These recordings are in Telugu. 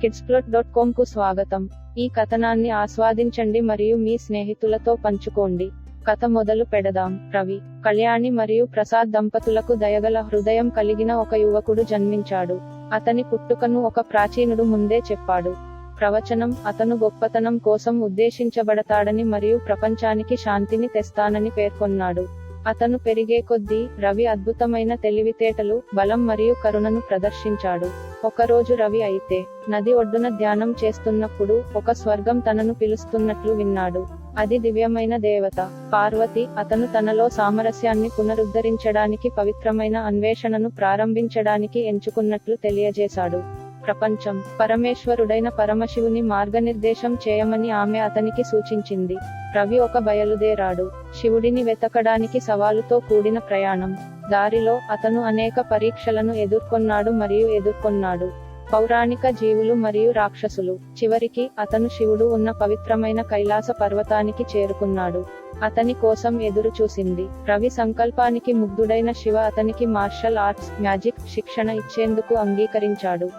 కిడ్స్ప్లట్ డాట్ కామ్కు స్వాగతం. ఈ కథనాన్ని ఆస్వాదించండి మరియు మీ స్నేహితులతో పంచుకోండి. కథ మొదలు పెడదాం. రవి కళ్యాణి మరియు ప్రసాద్ దంపతులకు దయగల హృదయం కలిగిన ఒక యువకుడు జన్మించాడు. అతని పుట్టుకను ఒక ప్రాచీనుడు ముందే చెప్పాడు. ప్రవచనం అతను గొప్పతనం కోసం ఉద్దేశించబడతాడని మరియు ప్రపంచానికి శాంతిని తెస్తానని పేర్కొన్నాడు. అతను పెరిగే కొద్దీ రవి అద్భుతమైన తెలివితేటలు బలం మరియు కరుణను ప్రదర్శించాడు. ఒకరోజు రవి అయితే నది ఒడ్డున ధ్యానం చేస్తున్నప్పుడు ఒక స్వర్గం తనను పిలుస్తున్నట్లు విన్నాడు. అది దివ్యమైన దేవత. పార్వతి అతను తనలో సామరస్యాన్ని పునరుద్ధరించడానికి పవిత్రమైన అన్వేషణను ప్రారంభించడానికి ఎంచుకున్నట్లు తెలియజేశాడు. ప్రపంచం. పరమేశ్వరుడైన పరమశివుని మార్గనిర్దేశం చేయమని ఆమె అతనికి సూచించింది. రవి ఒక బయలుదేరాడు. శివుడిని వెతకడానికి సవాలుతో కూడిన ప్రయాణం. దారిలో అతను అనేక పరీక్షలను ఎదుర్కొన్నాడు మరియు ఎదుర్కొన్నాడు. పౌరాణిక జీవులు మరియు రాక్షసులు. చివరికి అతను శివుడు ఉన్న పవిత్రమైన కైలాస పర్వతానికి చేరుకున్నాడు. అతని కోసం ఎదురు చూసింది. రవి సంకల్పానికి ముగ్ధుడైన శివ అతనికి మార్షల్ ఆర్ట్స్ మ్యాజిక్ శిక్షణ ఇచ్చేందుకు అంగీకరించాడు.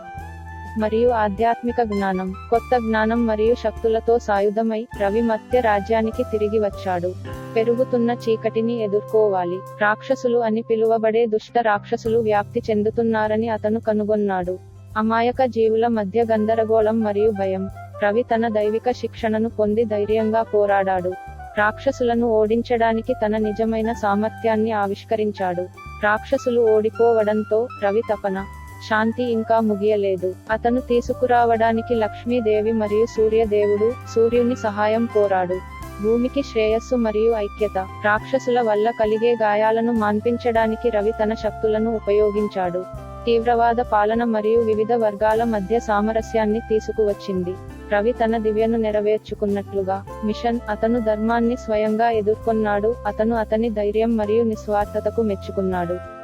మరియు ఆధ్యాత్మిక జ్ఞానం కొత్త జ్ఞానం మరియు శక్తులతో సాయుధమై రవి మత్య రాజ్యానికి తిరిగి వచ్చాడు. పెరుగుతున్న చీకటిని ఎదుర్కోవాలి. రాక్షసులు అని పిలువబడే దుష్ట రాక్షసులు వ్యాప్తి చెందుతున్నారని అతను కనుగొన్నాడు. అమాయక జీవుల మధ్య గందరగోళం మరియు భయం. రవి తన దైవిక శిక్షణను పొంది ధైర్యంగా పోరాడాడు. రాక్షసులను ఓడించడానికి తన నిజమైన సామర్థ్యాన్ని ఆవిష్కరించాడు. రాక్షసులు ఓడిపోవడంతో రవి తపన శాంతి ఇంకా ముగియలేదు. అతను తీసుకురావడానికి లక్ష్మీదేవి మరియు సూర్యదేవుడు సూర్యుని సహాయం కోరాడు. భూమికి శ్రేయస్సు మరియు ఐక్యత రాక్షసుల వల్ల కలిగే గాయాలను మాన్పించడానికి రవి తన శక్తులను ఉపయోగించాడు. తీవ్రవాద పాలన మరియు వివిధ వర్గాల మధ్య సామరస్యాన్ని తీసుకువచ్చింది. రవి తన దివ్యను నెరవేర్చుకున్నట్లుగా మిషన్ అతను ధర్మాన్ని స్వయంగా ఎదుర్కొన్నాడు. అతను అతని ధైర్యం మరియు నిస్వార్థతకు మెచ్చుకున్నాడు.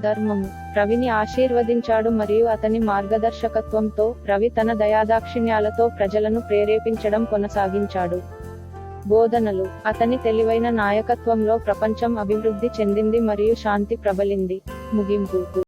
ధర్మము రవిని ఆశీర్వదించాడు మరియు అతని మార్గదర్శకత్వంతో రవి తన దయాదాక్షిణ్యాలతో ప్రజలను ప్రేరేపించడం కొనసాగించాడు. బోధనలు. అతని తెలివైన నాయకత్వంలో ప్రపంచం అభివృద్ధి చెందింది మరియు శాంతి ప్రబలింది. ముగింపు.